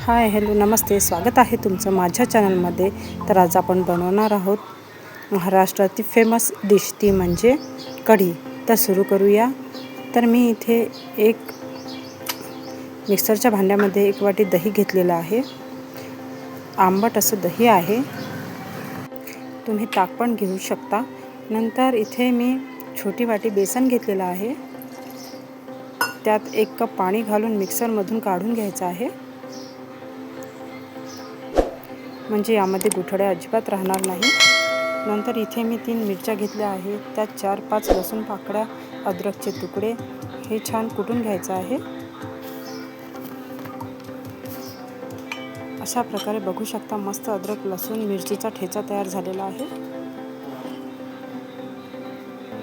Hi hello नमस्ते. स्वागत आहे तुमचं माझ्या चॅनलमध्ये. तर आज आपण बनवणार आहोत महाराष्ट्रातील फेमस डिश ती म्हणजे कढी. तर सुरू करूया. तर मी इथे एक मिक्सरच्या भांड्यामध्ये एक वाटी दही घेतलेलं आहे. आंबट असं दही आहे. तुम्ही ताक पण घेऊ शकता. नंतर इथे मी छोटी वाटी बेसन घेतलेलं आहे. त्यात एक कप पाणी घालून मिक्सरमधून काढून घ्यायचं आहे. म्हणजे यामध्ये गुठळ्या अजिबात राहणार नाही. नंतर इथे मी तीन मिरच्या घेतल्या आहेत. त्यात चार पाच लसूण पाकळ्या अद्रकचे तुकडे. हे छान कुटून घ्यायचं आहे. अशा प्रकारे बघू शकता मस्त अद्रक लसूण मिरचीचा ठेचा तयार झालेला आहे.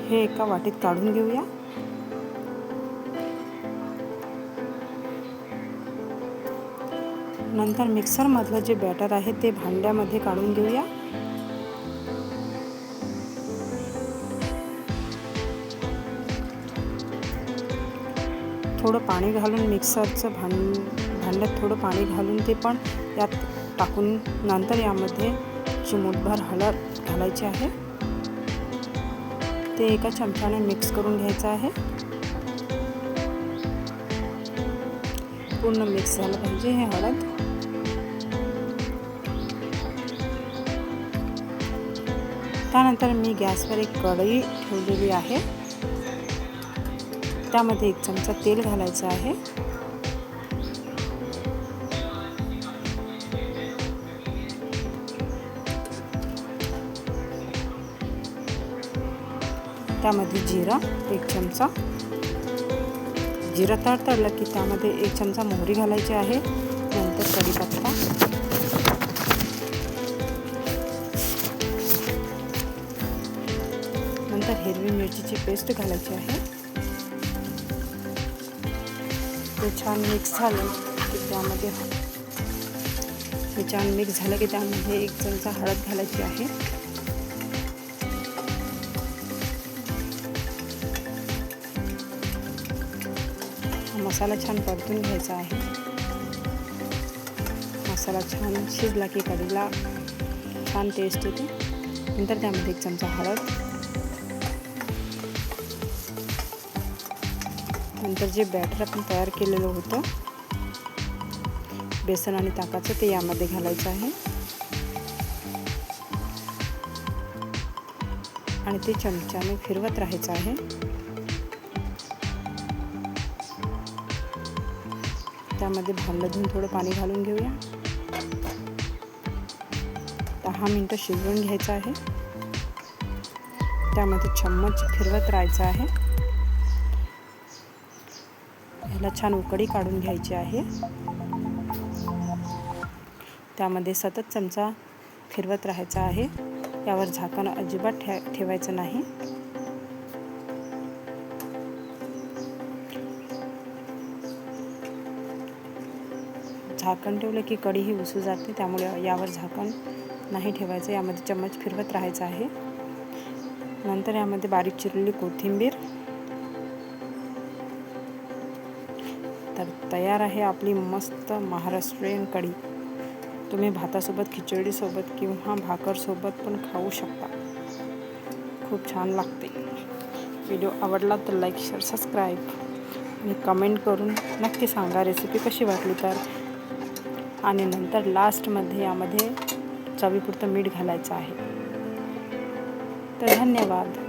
हे एका वाटीत काढून घेऊया. नंतर मिक्सरमधलं जे बॅटर आहे ते भांड्यामध्ये काढून घेऊया. थोडं पाणी घालून मिक्सरचं भांड भांड्यात थोडं पाणी घालून ते पण यात टाकून नंतर यामध्ये चिमूटभर हळद घालायची आहे ते एका चमच्याने मिक्स करून घ्यायचं आहे. पूर्ण मिक्स झालं पाहिजे हे हळद. त्यानंतर मी गॅसवर एक कढई ठेवलेली आहे. त्यामध्ये एक चमचा तेल घालायचं आहे. त्यामध्ये जिरा एक चमचा. जिरा तडतडलं की त्यामध्ये एक चमचा मोहरी घालायची आहे. नंतर कढीपत्ता. नंतर हिरवी मिरचीची पेस्ट घालायची आहे. ते छान मिक्स झालं की त्यामध्ये हे छान मिक्स झालं की त्यामध्ये एक चमचा हळद घालायची आहे. मसाला छान परतून घ्यायचा आहे. मसाला छान शिजला की कढीला छान टेस्ट येते. नंतर त्यामध्ये एक चमचा हळद. नंतर जे बॅटर आपण तयार केलेलं होतं बेसन आणि ताकाचं ते यामध्ये घालायचं आहे. आणि ते चमच्याने फिरवत राहायचं आहे. त्यामध्ये भांडलं धुवून थोडं पाणी घालून घेऊया. दहा मिनटं शिजवून घ्यायचं आहे. त्यामध्ये चम्मच फिरवत राहायचं आहे. ह्याला छान उकडी काढून घ्यायची आहे. त्यामध्ये सतत चमचा फिरवत राहायचा आहे. यावर झाकण अजिबात ठे ठेवायचं नाही. झाकण ठेवलं की कढी ही उसू जाते त्यामुळे यावर झाकण नाही ठेवायचं. यामध्ये चम्मच फिरवत राहायचं आहे. नंतर यामध्ये बारीक चिरलेली कोथिंबीर. तर तयार आहे आपली मस्त महाराष्ट्रीयन कढी. तुम्ही भातासोबत खिचडीसोबत किंवा भाकरसोबत पण खाऊ शकता. खूप छान लागते. व्हिडिओ आवडला तर लाईक शेअर सबस्क्राईब आणि कमेंट करून नक्की सांगा रेसिपी कशी वाटली तर. आणि नंतर लास्टमध्ये यामध्ये चवीपुरतं मीठ घालायचं आहे. तर धन्यवाद.